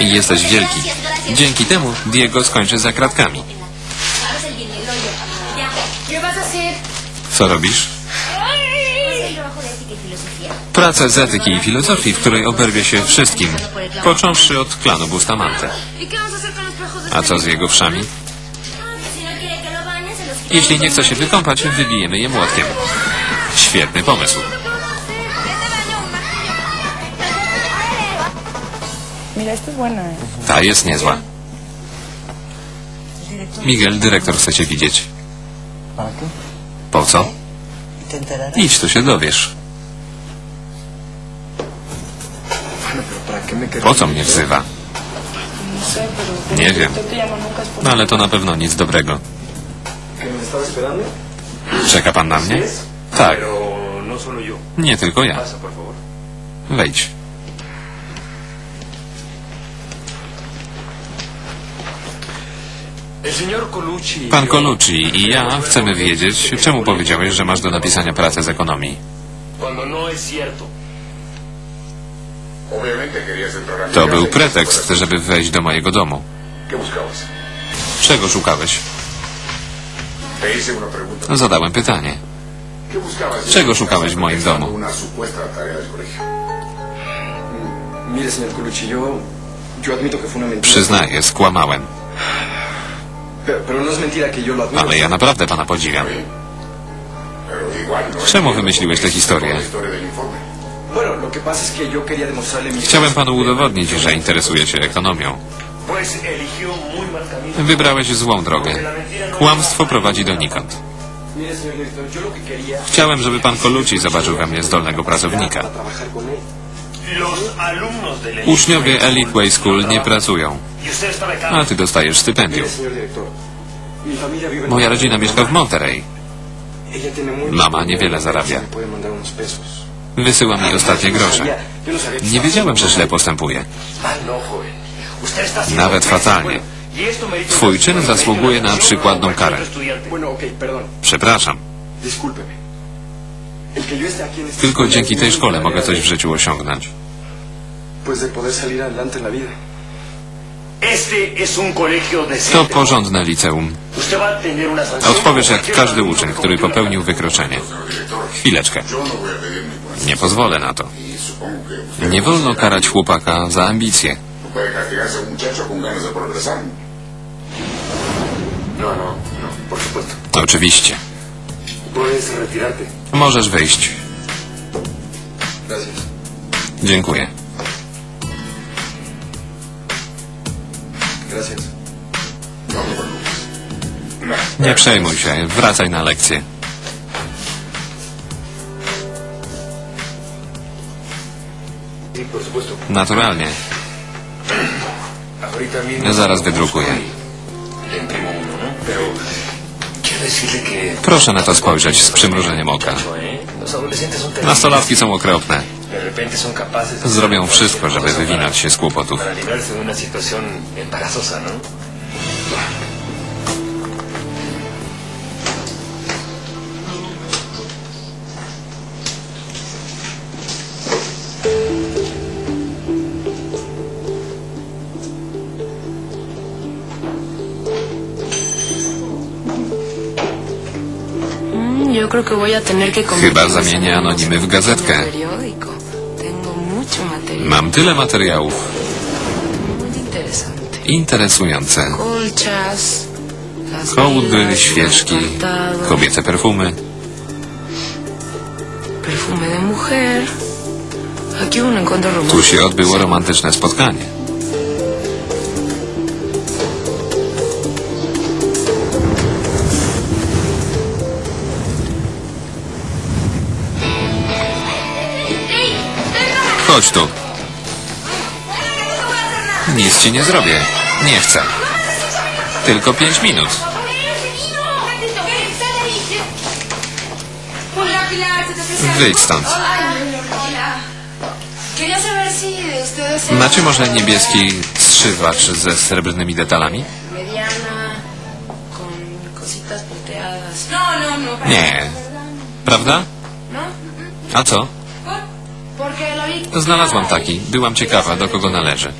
I jesteś wielki. Dzięki temu Diego skończy za kratkami. Co robisz? Pracę z etyki i filozofii, w której oberwie się wszystkim, począwszy od klanu Bustamante. ¿Y qué vamos a co z jego wszami? Jeśli nie chce się wykąpać, wybijemy je młotkiem. Świetny pomysł. Mira, esta es buena. ¿eh? Ta jest niezła. Miguel, dyrektor chce cię widzieć. Po co? Idź, to się dowiesz. ¿Para qué me querés? Po co mnie wzywa? Nie wiem. No ale to na pewno nic dobrego. Czeka pan na mnie? Tak, no nie tylko ja. Wejdź. Pan Colucci i ja chcemy wiedzieć, czemu powiedziałeś, że masz do napisania pracę z ekonomii. No To był y pretekst, żeby wejść do mojego domu. Czego szukałeś? Zadałem pytanie. Czego szukałeś w moim domu? Przyznaję, skłamałem. Ale ja naprawdę pana podziwiam. No Czemu wymyśliłeś tę historię? Chciałem panu udowodnić, że interesuje się ekonomią. Wybrałeś złą drogę. Kłamstwo prowadzi donikąd. Chciałem, żeby pan Colucci zobaczył we mnie zdolnego pracownika. Uczniowie Elite Way School nie pracują, A ty dostajesz stypendium. Moja rodzina mieszka w Monterey. Mama niewiele zarabia. Wysyła mi ostatnie grosze. Nie wiedziałem, że źle haciendo Nawet fatalnie. Twój czyn zasługuje na przykładną karę. Przepraszam. Tylko dzięki tej szkole mogę coś w życiu osiągnąć. To porządne liceum. Odpowiesz jak każdy uczeń, który popełnił wykroczenie. Chwileczkę. No. Nie pozwolę na to. Nie wolno karać chłopaka za ambicje. no puede castigarse a Nie przejmuj się. Wracaj na lekcję. Naturalnie. Zaraz wydrukuję. Proszę na to spojrzeć z przymrużeniem oka. Nastolatki są okropne. Zrobią wszystko, żeby wywinąć się z kłopotów. ¿no? Mm, Chyba zamienię en anonimy w gazetkę. Mam tyle materiałów. Interesujące. Kołdry, świeczki, kobiece perfumy. Tu się odbyło romantyczne spotkanie. Chodź tu. Nic ci nie zrobię. Nie chcę. Tylko pięć minut. Wyjdź stąd. Macie może niebieski strzywacz ze srebrnymi detalami? Nie. Prawda? A co? Znalazłam taki. Byłam ciekawa, do kogo należy.